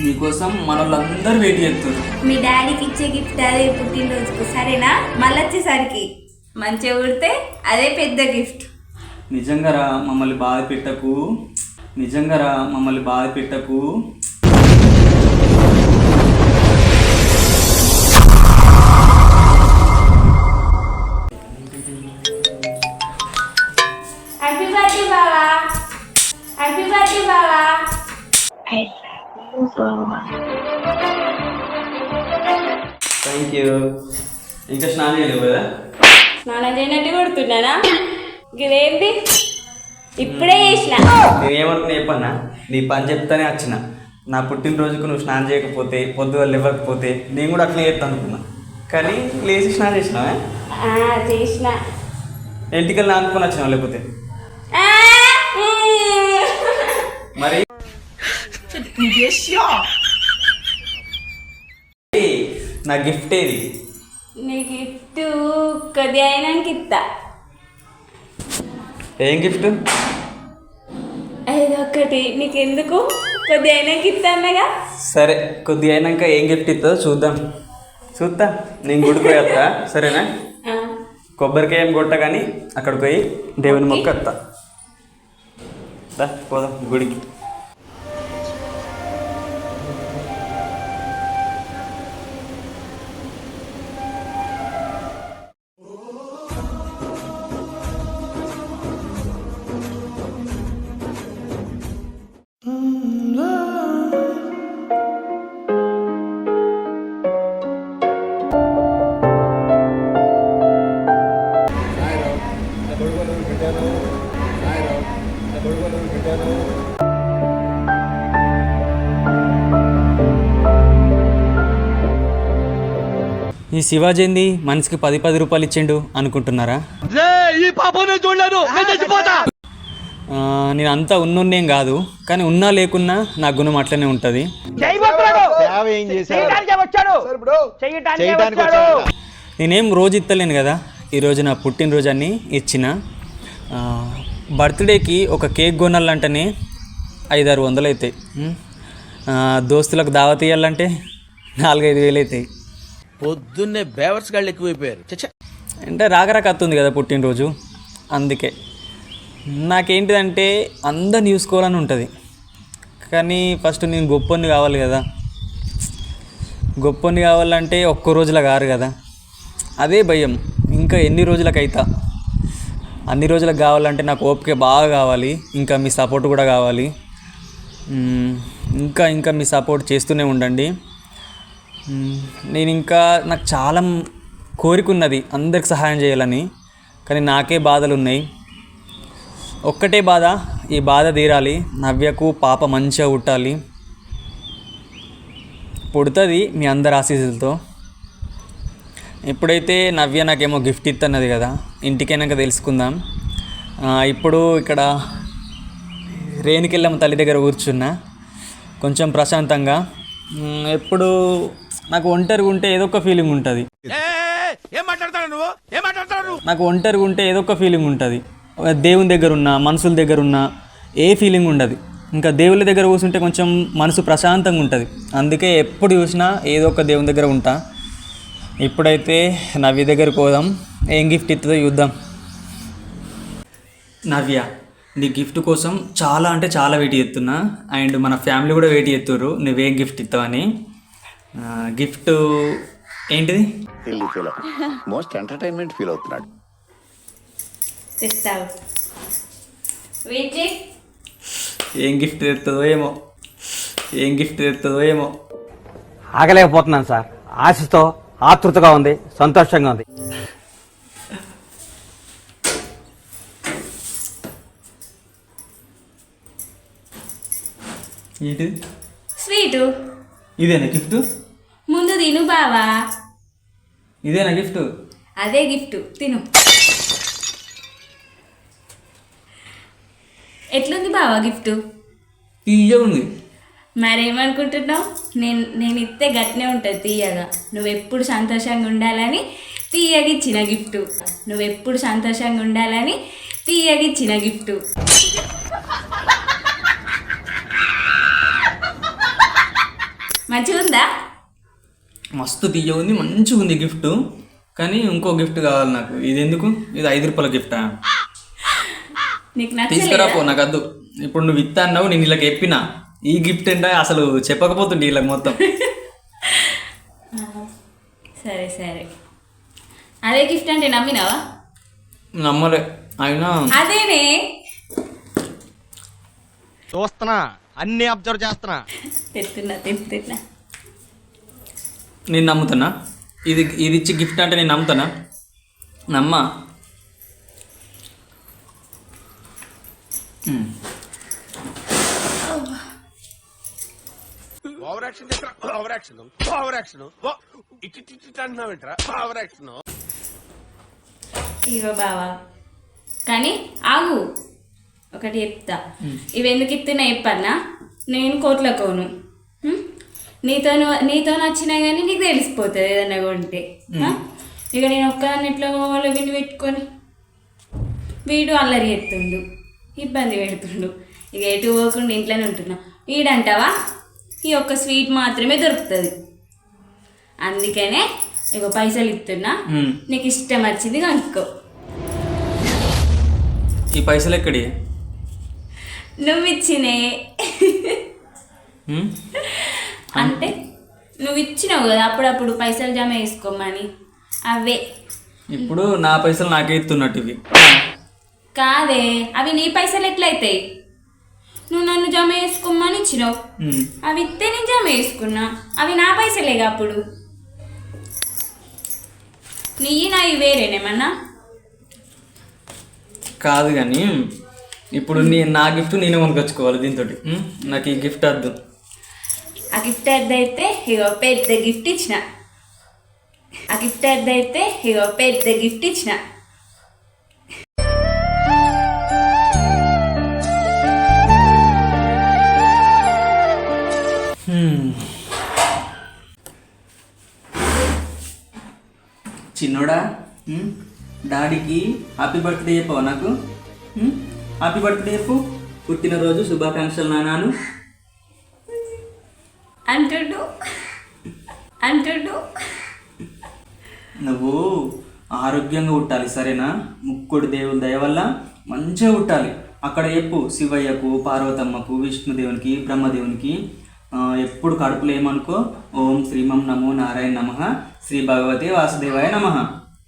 నీకోసం మన వాళ్ళందరూ వెయిట్ చేస్తారు. మీ డాడీకి ఇచ్చే గిఫ్ట్ అదే పుట్టినరోజుకు సరేనా? మళ్ళీ వచ్చేసరికి మంచిగా కుడితే అదే పెద్ద గిఫ్ట్ నిజంగా రా మమ్మల్ని బాధ పెట్టకు. నిజంగా రా మమ్మల్ని బాధ పెట్టకు. హ్యాపీ బర్త్డే బావా హ్యాపీ బర్త్డే బావా థ్యాంక్ యూ ఇంకా స్నానం చేయలేవు కదా? స్నానం చేయనట్టు కొడుతున్నానా? ఇదేంటి ఇప్పుడే చేసిన. నేనేమనుకున్నా చెప్పన్నా? నీ పని చెప్తానే వచ్చిన. నా పుట్టినరోజుకు నువ్వు స్నానం చేయకపోతే పొద్దుగల ఇవ్వకపోతే నేను కూడా అట్లా చేస్తాను అనుకున్నా. కానీ లేచి స్నానం చేసినావా? చేసిన. ఇంటికెళ్ళి అనుకుని వచ్చినావు లేకపోతే ఆ, మ్మ్. మరి ఏయ్, నా గిఫ్ట్ ఏది? నీ గిఫ్ట్ కొద్ది అయినాక ఇస్తా ఏం గిఫ్ట్ ఇదొక్కటి. నీకెందుకు? కొద్ది అయినాక ఇస్తా అన్నగా. సరే కొద్దిగా అయినాక ఏం గిఫ్ట్ ఇస్తుందో చూద్దాం. చూద్దాం నేను గుడికి పోయి వస్తా సరేనా? ఆ, కొబ్బరికాయ ఏం కొట్ట కానీ అక్కడికి పోయి దేవుని మొక్క వస్తా పోదాం గుడికి. ఈ శివాజీంది మనిషికి పది పది రూపాయలు ఇచ్చిండు అనుకుంటున్నారా? ఆ, నేను అంతా ఉన్నోన్నేం కాదు కానీ ఉన్నా లేకున్నా నా గుణం అట్లనే ఉంటుంది. నేనేం రోజు ఇత్తలేను కదా ఈరోజు నా పుట్టినరోజు అని ఇచ్చిన. ఆ, బర్త్డేకి ఒక కేక్ కొనాలంటేనే ఐదారు వందలు అవుతాయి దోస్తులకు దావత్ ఇవ్వాలంటే నాలుగైదు వేలు అవుతాయి పొద్దున్నే బేవర్స్ గాళ్ళు ఎక్కువైపోయారు. చచ్చా. అంటే రాక కదా పుట్టినరోజు. అందుకే. నాకేంటిదంటే అందరిని చూసుకోవాలని ఉంటుంది. కానీ ఫస్ట్ నేను గొప్పని కావాలి కదా. గొప్పని కావాలంటే ఒక్క రోజుల కారు కదా. అదే భయం. ఇంకా ఎన్ని రోజులకు అవుతా అన్ని రోజులకు కావాలంటే నాకు ఓపిక బాగా కావాలి. ఇంకా మీ సపోర్ట్ కూడా కావాలి. ఇంకా ఇంకా మీ సపోర్ట్ చేస్తూనే ఉండండి. నేను ఇంకా నాకు చాలా కోరిక ఉన్నది అందరికి సహాయం చేయాలని కానీ నాకే బాధలు ఉన్నాయి. ఒక్కటే బాధ ఈ బాధ తీరాలి నవ్యకు పాప మంచిగా ఉట్టాలి పుడుతుంది మీ అందరి ఆశీస్సులతో. ఇప్పుడైతే నవ్య నాకేమో గిఫ్ట్ ఇస్తున్నది కదా ఇంటికైనాక తెలుసుకుందాం. ఇప్పుడు ఇక్కడ రేణుకెళ్ళమ్మ తల్లి దగ్గర కూర్చున్నా కొంచెం ప్రశాంతంగా. ఎప్పుడు నాకు ఒంటరిగా ఉంటే ఏదో ఒక ఫీలింగ్ ఉంటుంది. నాకు ఒంటరిగా ఉంటే ఏదో ఒక ఫీలింగ్ ఉంటుంది. దేవుని దగ్గర ఉన్నా మనుషుల దగ్గర ఉన్నా ఏ ఫీలింగ్ ఉండదు. ఇంకా దేవుళ్ళ దగ్గర కూర్చుంటే కొంచెం మనసు ప్రశాంతంగా ఉంటుంది. అందుకే ఎప్పుడు చూసినా ఏదో ఒక దేవుని దగ్గర ఉంటా. ఇప్పుడైతే నవ్య దగ్గరకు పోదాం. ఏం గిఫ్ట్ ఇస్తుందో చూద్దాం. నవ్య నీ గిఫ్ట్ కోసం చాలా అంటే చాలా వెయిట్ చేస్తున్నా. అండ్ మన ఫ్యామిలీ కూడా వెయిట్ చేస్తుర్రు. నువ్వేం గిఫ్ట్ ఇస్తావని. గిఫ్ట్ ఏంటిది? మోస్ట్ ఎంటర్టైన్మెంట్ ఫీల్ అవుతున్నాడు. ఏం గిఫ్ట్ తెస్తుందో ఏమో. ఏం గిఫ్ట్ తెస్తుందో ఏమో. ఆగలేకపోతున్నాను సార్. ఆశతో ఆతృతగా ఉంది సంతోషంగా ఉంది. ఏంటిది? స్వీటు. ఇదేనా గిఫ్ట్? తిను బావా. ఇదేనా గిఫ్ట్ అదే గిఫ్ట్ తిను. ఎట్లుంది బావా గిఫ్ట్ తీయ ఉంది. మరేమనుకుంటున్నావు? నేను నేను ఇస్తే గట్నే ఉంటుంది తీయగా. నువ్వు ఎప్పుడు సంతోషంగా ఉండాలని తీయగా ఇచ్చిన గిఫ్ట్ నువ్వు ఎప్పుడు సంతోషంగా ఉండాలని తీయగా ఇచ్చిన గిఫ్ట్ మంచిగా ఉందా మస్తు తీయ ఉంది మంచిగా ఉంది గిఫ్ట్ కానీ ఇంకో గిఫ్ట్ కావాలి నాకు. ఇది ఎందుకు ఇది ఐదు రూపాయల గిఫ్టా నీకు తీసుకురా నచ్చలేదా పో నాకు వద్దు. ఇప్పుడు నువ్వు ఇస్తా అన్నావు నేను వీళ్ళకి చెప్పిన. ఈ గిఫ్ట్ ఏంటో అసలు చెప్పకపోతుండే వీళ్ళకి మొత్తం. సరే సరే. అదే గిఫ్ట్ అంటే నమ్మినావా? నమ్మలే. అయినా అదేనే. చూస్తున్నా అన్ని అబ్జర్వ్ చేస్తున్నా. తెస్తున్నా తెస్తున్నా నేను నమ్ముతున్నా. ఇది ఇది ఇచ్చి గిఫ్ట్ అంటే నేను నమ్ముతానా నమ్మా. ఉమ్. Over action over action over action ఇటు ఇటు ఇటు అంటున్నావేంట్రా ఓవర్ యాక్షన్ ఇగో బావా. కానీ ఆగు. ఒకటి చెప్తా. ఇవి ఎందుకు ఇస్తున్నా చెప్పన్నా? నేను కోట్ల కోను? నీతో నీతో నచ్చినా కానీ నీకు తెలిసిపోతుంది ఏదన్నా కొంటే? ఇక నేను ఒక్కదాన్ని ఎట్లా పోవాలో? విని పెట్టుకొని. వీడు అల్లరి ఎత్తుండు ఇబ్బంది పెడుతుండు. ఇక ఎటు పోకుండా ఇంట్లోనే ఉంటున్నా. వీడంటావా ఈ ఒక్క స్వీట్ మాత్రమే దొరుకుతుంది. అందుకనే ఇక పైసలు ఇస్తున్నా. నీకు ఇష్టం వచ్చింది కనుక్కో. ఈ పైసలు ఎక్కడి నువ్వు ఇచ్చినే? అంటే నువ్వు ఇచ్చినావు కదా అప్పుడప్పుడు పైసలు జమ వేసుకోమని అవే. ఇప్పుడు నా పైసలు నాకే ఇస్తున్నట్టు ఇవి. కాదే అవి నీ పైసలు ఎట్లయితాయి? నువ్వు నన్ను జమ వేసుకోమని ఇచ్చినావు. అవి ఇస్తే నేను జమ వేసుకున్నా అవి నా పైసలేగా అప్పుడు. నీ నాయి వేరేనేమన్నా కాదు కానీ ఇప్పుడు నీ నా గిఫ్ట్ నేనే కొనుకొచ్చుకోవాలి దీంతో నాకు ఈ గిఫ్ట్ వద్దు. ఆ గిఫ్ట్ అయితే ఇగో పెద్ద గిఫ్ట్ ఇచ్చిన. ఆ గిఫ్ట్ అయితే ఇగో పెద్ద గిఫ్ట్ ఇచ్చిన. Hmm. చిన్నోడా? Hmm? డాడీకి హ్యాపీ బర్త్డే చెప్పవా నాకు? Hmm? హ్యాపీ బర్త్డే చెప్పు. పుట్టినరోజు శుభాకాంక్షలు నానాను. అంటుడు. అంటుడు. నువ్వు ఆరోగ్యంగా ఉట్టాలి సరేనా? ముక్కుడు దేవుని దయ వల్ల మంచిగా ఉట్టాలి అక్కడ చెప్పు శివయ్యకు పార్వతమ్మకు విష్ణుదేవునికి బ్రహ్మదేవునికి ఎప్పుడు కడుపులు ఏమనుకో ఓం శ్రీమం నమో నారాయణ నమ శ్రీ భగవతి వాసుదేవాయ నమ.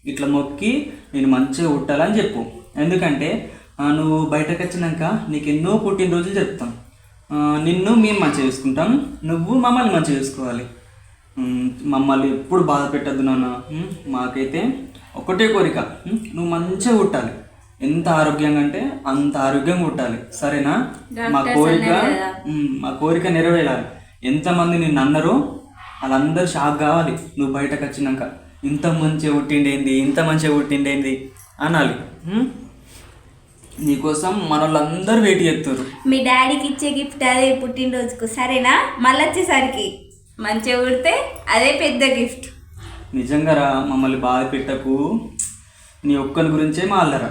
ఇట్లా మొక్కి నేను మంచిగా ఉట్టాలని చెప్పు. ఎందుకంటే నువ్వు బయటకు వచ్చినాక నీకు ఎన్నో పుట్టినరోజులు చెప్తాం. నిన్ను మేము మంచిగా చూసుకుంటాం. నువ్వు మమ్మల్ని మంచిగా చూసుకోవాలి. మమ్మల్ని ఎప్పుడు బాధ పెట్టద్దు నాన్న. మాకైతే ఒకటే కోరిక. నువ్వు మంచిగా కుట్టాలి ఎంత ఆరోగ్యంగా అంటే అంత ఆరోగ్యంగా కుట్టాలి సరేనా? మా కోరిక మా కోరిక నెరవేరాలి. ఎంతమంది నిన్ను అన్నారో వాళ్ళందరూ షాక్ కావాలి. నువ్వు బయటకు వచ్చినాక ఇంత మంచిగా పుట్టిండేంది ఇంత మంచిగా పుట్టిండేంది అనాలి? నీకోసం మన వాళ్ళందరూ వెయిట్ చేస్తారు. మీ డాడీకి ఇచ్చే గిఫ్ట్ అదే పుట్టినరోజుకు సరేనా? మళ్ళీ వచ్చేసరికి మంచిగా కుడితే అదే పెద్ద గిఫ్ట్. నిజంగా రా మమ్మల్ని బాధ పెట్టకు. నీ ఒక్కని గురించే మా అల్లరా?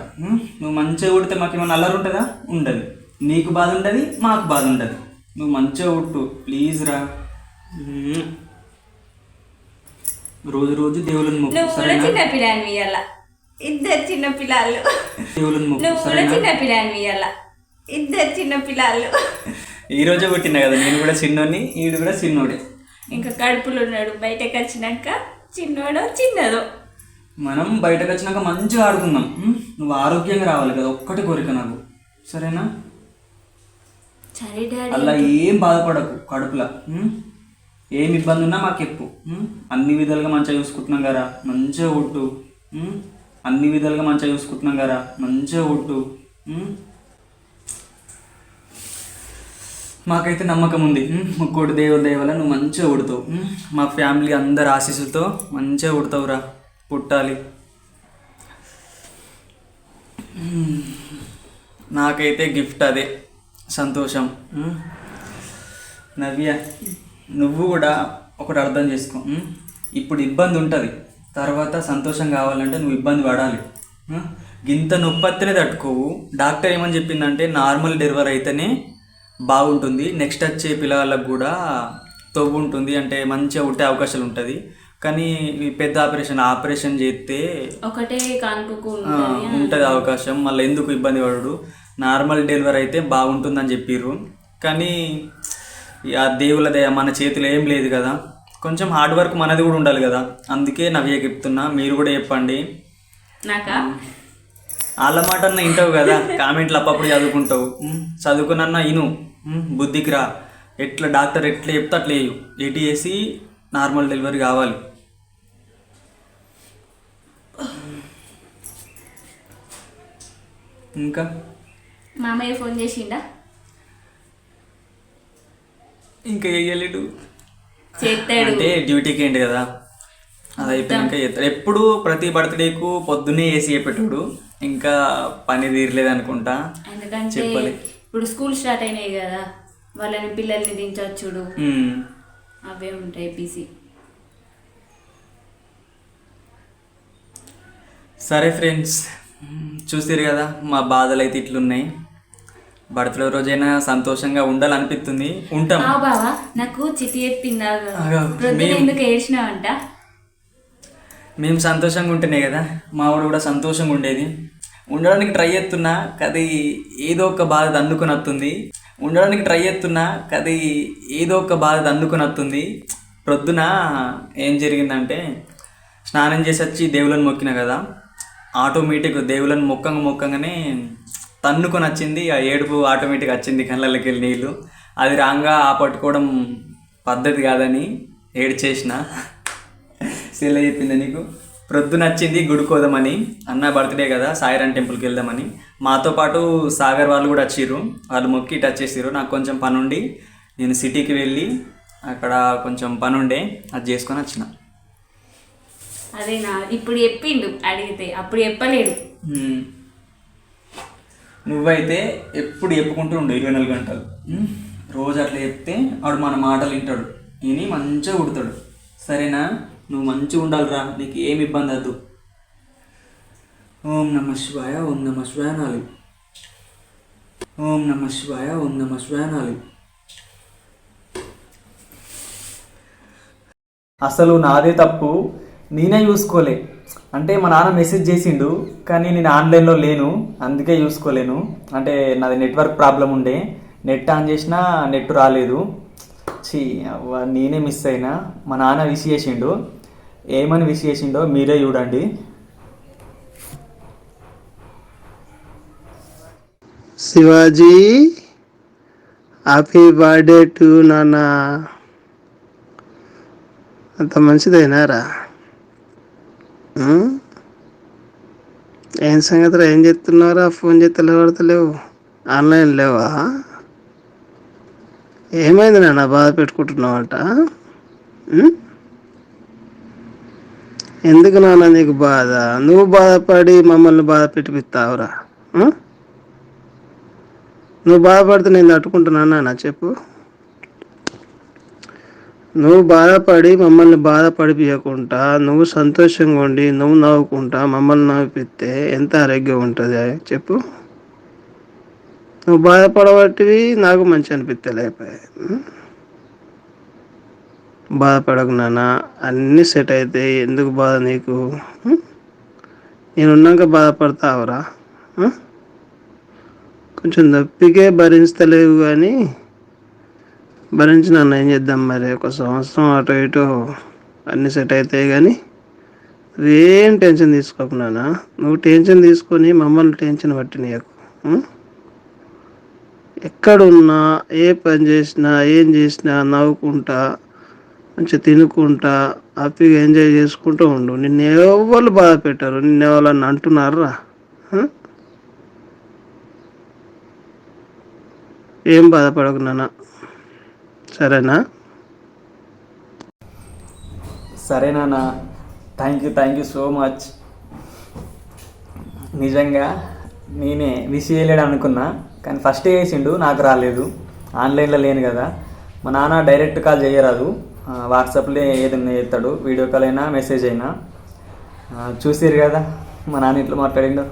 నువ్వు మంచిగా ఉడితే మాకు ఏమైనా అల్లరి ఉంటుందా? ఉండదు. నీకు బాధ ఉంటుంది మాకు బాధ ఉండదు నువ్వు మంచిగా ఉట్టు ప్లీజ్ రా. రోజు రోజు దేవుళ్ళని నువ్వు చిన్న పిల్లని ఇద్దరు చిన్న పిల్లలు. నువ్వు కూడా చిన్న పిల్లని ఇయ్యాల. ఇద్దరు చిన్న పిల్లలు. ఈ రోజే పుట్టినా కదా నేను కూడా చిన్నోని ఈడు కూడా చిన్నోడే. ఇంకా కడుపులో ఉన్నాడు బయటకు వచ్చినాక చిన్నోడో చిన్నదో. మనం బయటకు వచ్చినాక మంచిగా ఆడుకుందాం? నువ్వు ఆరోగ్యంగా రావాలి కదా ఒక్కటి కోరిక నాకు. సరేనా? సరే డాడీ. అలా ఏం బాధపడకు కడుపులా? ఏం ఇబ్బంది ఉన్నా మాకు చెప్పు ఉం? అన్ని విధాలుగా మంచిగా చూసుకుంటున్నాం కదా మంచిగా కొట్టు? అన్ని విధాలుగా మంచిగా చూసుకుంటున్నాం కదా. మంచిగా కొట్టు మాకైతే నమ్మకం ఉంది. ముక్కోటి దేవుడి దయ నువ్వు మంచిగా ఉడతావు మా ఫ్యామిలీ అందరు ఆశీస్సులతో మంచిగా ఉడతావురా పుట్టాలి. నాకైతే గిఫ్ట్ అదే. సంతోషం. నవ్య నువ్వు కూడా ఒకటి అర్థం చేసుకో. ఇప్పుడు ఇబ్బంది ఉంటుంది. తర్వాత సంతోషం కావాలంటే నువ్వు ఇబ్బంది పడాలి? గింత నొప్పత్తనే తట్టుకోవు. డాక్టర్ ఏమని చెప్పిందంటే నార్మల్ డెలివరీ అయితేనే బాగుంటుంది. నెక్స్ట్ వచ్చే పిల్లలకు కూడా తవ్వు ఉంటుంది. అంటే మంచిగా ఉంటే అవకాశాలు ఉంటుంది. కానీ పెద్ద ఆపరేషన్ ఆపరేషన్ చేస్తే ఒకటే ఉంటుంది అవకాశం. మళ్ళీ ఎందుకు ఇబ్బంది పడడు? నార్మల్ డెలివరీ అయితే బాగుంటుందని చెప్పిర్రు. కానీ ఆ దేవుల దయ మన చేతిలో ఏం లేదు కదా. కొంచెం హార్డ్ వర్క్ మనది కూడా ఉండాలి కదా. అందుకే నవ్య చెప్తున్నా మీరు కూడా చెప్పండి. నాకా? వాళ్ళ మాట అన్న వింటావు కదా కామెంట్లు అప్పప్పుడు చదువుకుంటావు. ఉమ్, చదువుకునన్నా ఇను. బుద్ధికి రా. ఎట్లా డాక్టర్ ఎట్లా చెప్తే అట్లా వేయు ఏటీ వేసి నార్మల్ డెలివరీ కావాలి. ఇంకా? మామయ్య ఫోన్ చేసిండా? ఇంకా వేయలేడు చేస్తాడు అంటే డ్యూటీకి ఏంటి కదా? అది అయిపోయాక చేస్తాడు ఎప్పుడు ప్రతి బర్త్డేకు పొద్దున్నే వేసి చెప్పేటోడు. ఇంకా పని తీరలేదు అనుకుంటా. ఎందుకంటే చెప్పలే. ఇప్పుడు స్కూల్ స్టార్ట్ అయినాయి కదా. వాళ్ళని పిల్లల్ని దించొచ్చుడు. ఉమ్. అవే ఉంటాయి బిజీ సరే ఫ్రెండ్స్ చూసారు కదా మా బాధలు అయితే ఇట్లున్నాయి. బర్త్డే రోజైనా సంతోషంగా ఉండాలనిపిస్తుంది. ఉంటాం. బావా నాకు చిటి ఎందుకు ఏడ్చినావంట? మేము సంతోషంగా ఉంటేనే కదా మా వాడు కూడా సంతోషంగా ఉండేది. ఉండడానికి ట్రై చేస్తున్నా కది ఏదో ఒక బాధ దండుకొని వస్తుంది ఉండడానికి ట్రై చేస్తున్నా కది ఏదో ఒక బాధ దండుకొని వస్తుంది ప్రొద్దున ఏం జరిగిందంటే స్నానం చేసి వచ్చి దేవులను మొక్కిన కదా. ఆటోమేటిక్ దేవులను మొక్కంగా మొక్కంగానే తన్నుకొని వచ్చింది ఆ ఏడుపు ఆటోమేటిక్ వచ్చింది కళ్ళకి వెళ్ళి నీళ్ళు అది రాంగా ఆ పట్టుకోవడం పద్ధతి కాదని ఏడ్చేసిన. శీల చెప్పింది నీకు. ప్రొద్దున వచ్చింది గుడికోదామని అన్న బర్త్డే కదా సాయిరాన్ టెంపుల్కి వెళ్దామని. మాతో పాటు సాగర్ వాళ్ళు కూడా వచ్చిర్రు. వాళ్ళు మొక్కి టచ్ చేసిర్రు నాకు కొంచెం పని ఉండి నేను సిటీకి వెళ్ళి అక్కడ కొంచెం పని ఉండే అది చేసుకొని వచ్చిన. అదే నా ఇప్పుడు చెప్పిండు అడిగితే. అప్పుడు చెప్పలేడు. నువ్వైతే ఎప్పుడు చెప్పుకుంటూ ఉండు ఇరవై నాలుగు గంటలు? రోజు అట్లా చెప్తే వాడు మన మాటలు వింటాడు. విని మంచిగా కుడతాడు సరేనా? నువ్వు మంచిగా ఉండాలిరా. నీకు ఏమి ఇబ్బంది వద్దు. ఓం నమ శివాయ ఓం నమ శివాయ నాలుగు ఓం నమ శివాయ ఓం నమ శివాయ నాలుగు అసలు నాదే తప్పు. నేనే చూసుకోలే. అంటే మా నాన్న మెసేజ్ చేసిండు కానీ నేను ఆన్లైన్లో లేను అందుకే చూసుకోలేను అంటే నాది నెట్వర్క్ ప్రాబ్లం ఉండే. నెట్ ఆన్ చేసినా నెట్ రాలేదు. ఛీ అవ్వ, నేనే మిస్ అయినా. మా నాన్న విష్ చేసిండు. ఏమని విష్ చేసిండో మీరే చూడండి. శివాజీ హ్యాపీ బర్త్డే టు నాన్న. అంత మంచిదైనారా? రా ఏం సంగతిరా? ఏం చేస్తున్నావురా? ఫోన్ చేస్తే లేవడతలేవు ఆన్లైన్ లేవా? ఏమైంది నాన్న? బాధ పెట్టుకుంటున్నావంట? ఎందుకు నాన్న నీకు బాధ? నువ్వు బాధపడి మమ్మల్ని బాధ పెట్టిపిస్తావురా? నువ్వు బాధపడితే నేను తట్టుకుంటున్నానా నా చెప్పు. నువ్వు బాధపడి మమ్మల్ని బాధపడిపించకుండా నువ్వు సంతోషంగా ఉండి నువ్వు నవ్వుకుంటా మమ్మల్ని నవ్విపిస్తే ఎంత ఆరోగ్యం ఉంటుంది? చెప్పు. నువ్వు బాధపడబట్టివి నాకు మంచి అనిపిస్తలేపాయి బాధపడకు నాన్న అన్నీ సెట్ అయితే ఎందుకు బాధ నీకు? నేను నేనున్నాక బాధపడతావురా. కొంచెం నొప్పికే భరించలేవు కానీ భరించి నన్ను ఏం చేద్దాం మరి? ఒక సంవత్సరం అటు ఇటు అన్నీ సెట్ అవుతాయి కానీ నువ్వేం టెన్షన్ తీసుకోకు నాన్న. నువ్వు టెన్షన్ తీసుకొని మమ్మల్ని టెన్షన్ పట్టి నీకు ఎక్కడున్నా ఏ పని చేసినా ఏం చేసినా నవ్వుకుంటా మంచిగా తినుకుంటా హ్యాపీగా ఎంజాయ్ చేసుకుంటూ ఉండు. నిన్ను ఎవరు బాధ పెట్టారు? నిన్ను ఎవరన్నా అంటున్నారా? ఏం బాధపడకు నాన్న. సరేనా? సరే thank you thank you so much నిజంగా నేనే విష్ చేయలేడు అనుకున్నా కానీ ఫస్ట్ వేసిండు నాకు రాలేదు. ఆన్లైన్లో లేను కదా. మా నాన్న డైరెక్ట్ కాల్ చేయరాదు. వాట్సాప్లో ఏదైనా చేస్తాడు వీడియో కాల్ అయినా మెసేజ్ అయినా. చూసిరు కదా మా నాన్న ఇట్లా మాట్లాడిండు.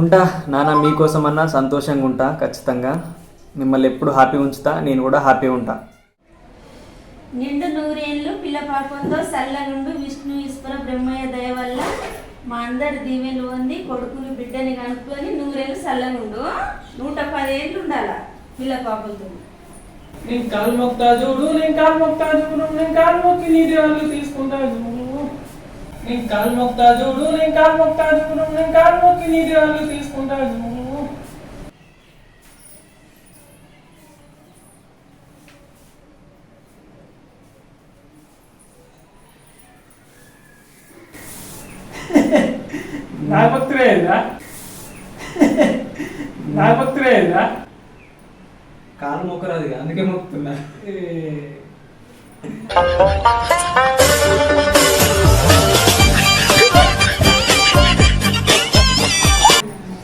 ఉంటా నాన్న మీకోసమన్నా సంతోషంగా ఉంటా ఖచ్చితంగా. మిమ్మల్ని ఎప్పుడు హ్యాపీ ఉంచుతా నేను కూడా హ్యాపీ ఉంటా. నిండు నూరేళ్ళు పిల్ల పాపంతో సల్లగుండు విష్ణు ఈశ్వర బ్రహ్మయ్య దయ వల్ల మా అందరి దీవెలు పొంది కొడుకుని బిడ్డని కనుక్కొని నూరేళ్ళు సల్లగుండు. నూట పదేళ్ళు ఉండాల పిల్ల పాపంతో నేను కాలు మొక్తా చూడు నేను కాలు మొక్తా చూడు నేను కాలు మొక్కి నీ వాళ్ళు తీసుకుంటా చూడు. నేను కాలు మొక్తా చూడు నేను కాలు మొక్తా చూడు నేను కాలు మొక్కి నీ వాళ్ళు తీసుకుంటా చూడు. నా భక్తులేదా నా భక్తులేదా కాలు మొక్కరాదు అందుకే మొక్కుతున్నా.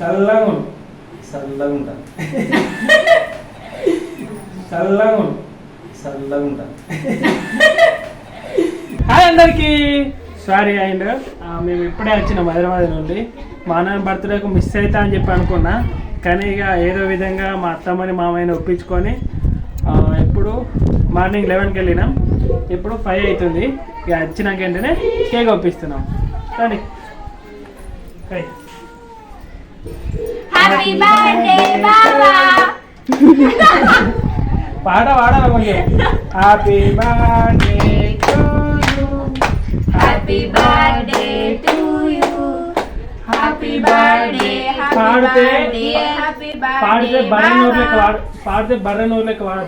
చల్లగా ఉండు. చల్లగా ఉంటా చల్లగా ఉండు. చల్లగా ఉంటా హాయ్ అందరికి. సారీ అండ్ మేము ఇప్పుడే వచ్చినాం హైదరాబాద్ నుండి. మా నాన్న బర్త్డేకు మిస్ అవుతా అని చెప్పి అనుకున్నా. కానీ ఇక ఏదో విధంగా మా అత్తమ్మని మామయ్యని ఒప్పించుకొని ఇప్పుడు మార్నింగ్ లెవెన్కి వెళ్ళినాం. ఇప్పుడు ఫైవ్ అవుతుంది. ఇక వచ్చినాక వెంటనే కేక్ ఒప్పిస్తున్నాం. బాబా పాట పాడాలి కొంచెం? Happy birthday happy birthday to you happy birthday పాడితే హ్యాపీ పాడితే బర్రె నోరు లెక్క వాడు పాడితే బర్రె నోరు లెక్క వాడు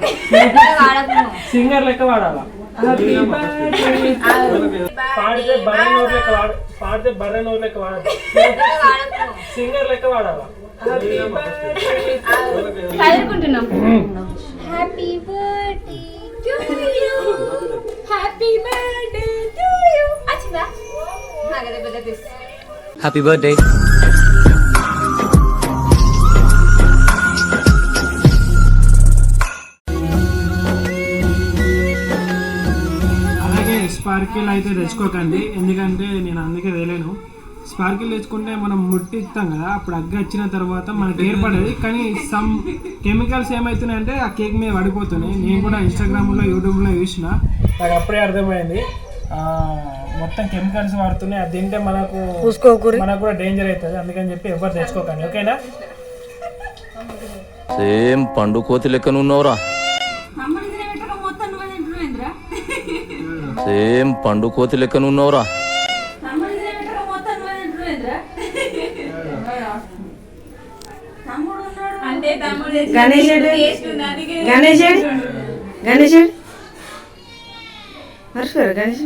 సింగర్ లెక్క వాడాలా? పాడితే బర్రె నోరు లెక్క వాడు పాడితే బర్రె నోరు లెక్క వాడు సింగర్ లెక్క వాడాలా? చదువుకుంటున్నాం. Happy birthday to you happy birthday happy birthday అలాగే స్పార్కిల్ అయితే తెచ్చుకోకండి. ఎందుకంటే నేను అందుకే తెలియను స్పార్కిల్ తెచ్చుకుంటే మనం ముట్టిస్తాం కదా అప్పుడు అగ్గి వచ్చిన తర్వాత మనకి ఏర్పడేది. కానీ సమ్ కెమికల్స్ ఏమవుతున్నాయంటే ఆ కేక్ మీద పడిపోతున్నాయి. నేను కూడా ఇన్స్టాగ్రామ్లో యూట్యూబ్లో చూసిన. నాకు అప్పుడే అర్థమైంది. మొత్తం కెమికల్స్ వాడుతున్నాయి అది తింటే మనకు మనకు కూడా డేంజర్ అవుతుంది. అందుకని చెప్పి ఎవరు తెచ్చుకోకండి. ఓకేనా? సేమ్ పండు కోతి లెక్కన ఉన్నవరా. సేమ్ పండు కోతి లెక్కన ఉన్నవరా. తమ్ముడు తినేటప్పుడు మొత్తం మర్చిపోయారు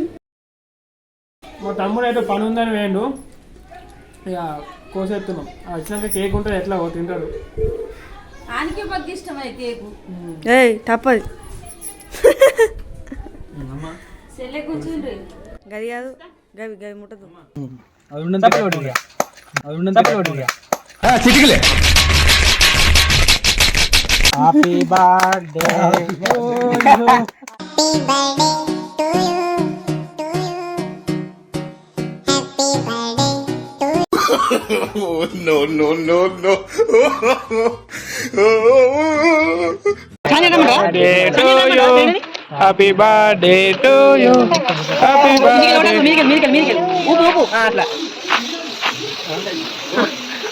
మా తమ్ముడు అయితే పని ఉందని వేయండు. ఇక కోసేస్తున్నాం. వచ్చినాక కేక్ ఉంటుంది ఎట్లా ఓ తింటాడు. ఆనికి పక్క ఇష్టం అయితే కేకు. ఏయ్ తప్పది. సెల్లె కూర్చుండ్రి. గది కాదు గవి గవి ముట్టదు. చిటికలే. Happy birthday no, no no, no. Happy birthday to you happy birthday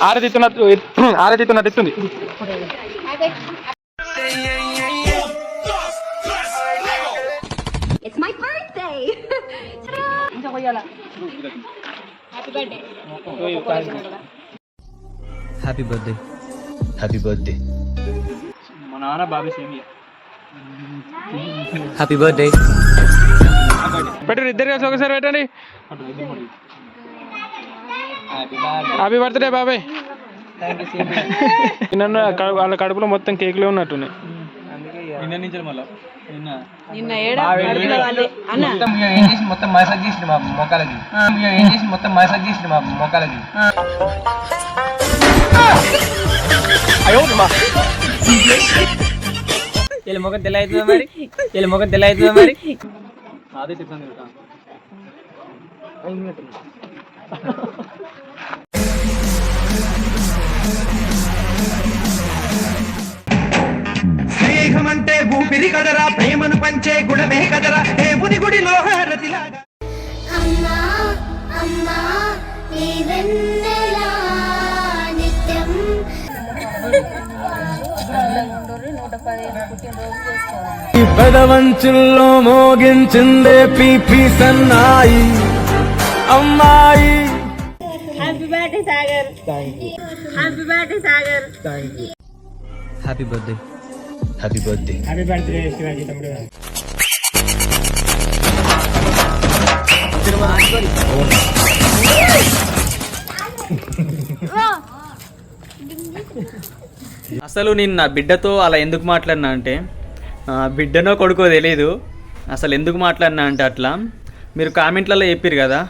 ఆరతిస్తున్నట్టు ఆరతిస్తున్నట్టు ఇస్తుంది హ్యాపీ బర్త్డే హ్యాపీ బర్త్డే మా నాన్న బాబీ సేమియా హ్యాపీ బర్త్డే పెట్టండి ఇద్దరు కలిసి ఒకసారి పెట్టండి. హ్యాపీ బర్త్డే బాబాయ్ నన్ను వాళ్ళ కడుపులో మొత్తం కేకులే ఉన్నట్టున్నాయి. నిన్న నుంచి మళ్ళీ నిన్న నిన్న ఏడా అన్న మొత్తం మసాజ్ చేసిన మా మొక్కలకి ఏం చేసి మొత్తం మసాజ్ చేసిన మా మొక్కలకి వీళ్ళ ముఖం తెల్ల అవుతుందా మరి వీళ్ళ ముఖం తెల్ల అవుతుందా మరి అదే చెప్తాను కదా స్నేహమంటే ఊపిరి కదరా ప్రేమను పంచే గుణమే కదరా దేవుని గుడిలో హారతిలాగా అమ్మా పెదవంచుల్లో మోగించిందే పీపీ సన్నాయి. అమ్మాయి. Happy birthday Sagar happy birthday Sagar happy birthday happy birthday happy birthday Shivaji తమ్ముడు అసలు నేను నా బిడ్డతో అలా ఎందుకు మాట్లాడినా అంటే బిడ్డనో కొడుకో తెలియదు అసలు ఎందుకు మాట్లాడినా అంటే అట్లా. మీరు కామెంట్లలో చెప్పారు కదా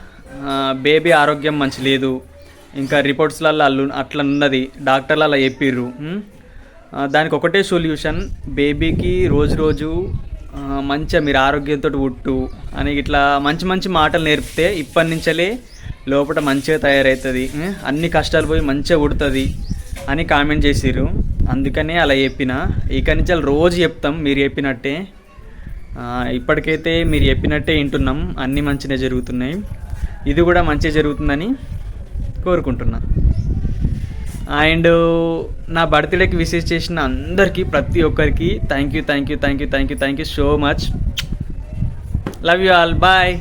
బేబీ ఆరోగ్యం మంచి లేదు ఇంకా రిపోర్ట్స్లలో అల్లు అట్లా ఉన్నది డాక్టర్లు అలా చెప్పిర్రు దానికి ఒకటే సొల్యూషన్. బేబీకి రోజు రోజు మంచిగా మీరు ఆరోగ్యంతో ఉట్టు అని ఇట్లా మంచి మంచి మాటలు నేర్పితే ఇప్పటి నుంచలే లోపల మంచిగా తయారవుతుంది అన్ని కష్టాలు పోయి మంచిగా ఉడుతుంది అని కామెంట్ చేసిర్రు. అందుకనే అలా చెప్పిన. ఇక నుంచి రోజు చెప్తాం మీరు చెప్పినట్టే. ఇప్పటికైతే మీరు చెప్పినట్టే వింటున్నాం. అన్నీ మంచిగా జరుగుతున్నాయి. ఇది కూడా మంచిగా జరుగుతుందని కోరుకుంటున్నాను అండ్ నా బర్త్డేకి విసిట్ చేసిన అందరికీ ప్రతి ఒక్కరికి thank you thank you thank you thank you thank you so much love you all bye